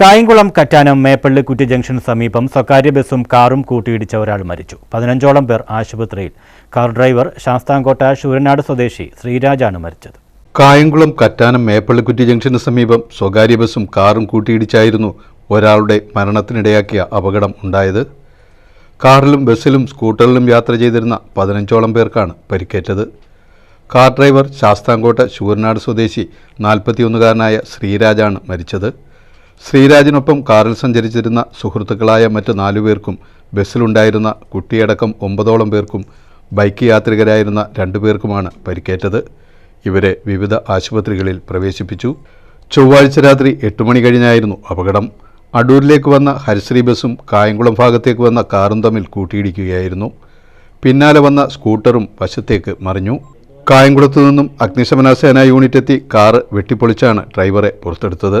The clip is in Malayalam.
കായംകുളം കറ്റാനം മേപ്പള്ളിക്കുറ്റി ജംഗ്ഷൻ സമീപം സ്വകാര്യ ബസ്സും കാറും കൂട്ടിയിടിച്ച ഒരാൾ മരിച്ചു. പതിനഞ്ചോളം പേർ ആശുപത്രിയിൽ. കാർ ഡ്രൈവർ ശാസ്താംകോട്ട ശൂരനാട് സ്വദേശി ശ്രീരാജാണ് മരിച്ചത്. കായംകുളം കറ്റാനം മേപ്പള്ളിക്കുറ്റി ജംഗ്ഷന് സമീപം സ്വകാര്യ ബസ്സും കാറും കൂട്ടിയിടിച്ചായിരുന്നു ഒരാളുടെ മരണത്തിനിടയാക്കിയ അപകടം ഉണ്ടായത്. കാറിലും ബസ്സിലും സ്കൂട്ടറിലും യാത്ര ചെയ്തിരുന്ന പതിനഞ്ചോളം പേർക്കാണ് പരിക്കേറ്റത്. കാർ ഡ്രൈവർ ശാസ്താംകോട്ട ശൂരനാട് സ്വദേശി നാൽപ്പത്തിയൊന്നുകാരനായ ശ്രീരാജാണ് മരിച്ചത്. ശ്രീരാജിനൊപ്പം കാറിൽ സഞ്ചരിച്ചിരുന്ന സുഹൃത്തുക്കളായ മറ്റ് നാലുപേർക്കും ബസ്സിലുണ്ടായിരുന്ന കുട്ടിയടക്കം ഒമ്പതോളം പേർക്കും ബൈക്ക് യാത്രികരായിരുന്ന രണ്ടുപേർക്കുമാണ് പരിക്കേറ്റത്. ഇവരെ വിവിധ ആശുപത്രികളിൽ പ്രവേശിപ്പിച്ചു. ചൊവ്വാഴ്ച രാത്രി എട്ട് മണി കഴിഞ്ഞായിരുന്നു അപകടം. അടൂരിലേക്ക് വന്ന ഹരിശ്രീ ബസ്സും കായംകുളം ഭാഗത്തേക്ക് വന്ന കാറും തമ്മിൽ കൂട്ടിയിടിക്കുകയായിരുന്നു. പിന്നാലെ വന്ന സ്കൂട്ടറും വശത്തേക്ക് മറിഞ്ഞു. കായംകുളത്തു നിന്നും അഗ്നിശമന സേനാ യൂണിറ്റ് എത്തി കാറ് വെട്ടിപ്പൊളിച്ചാണ് ഡ്രൈവറെ പുറത്തെടുത്തത്.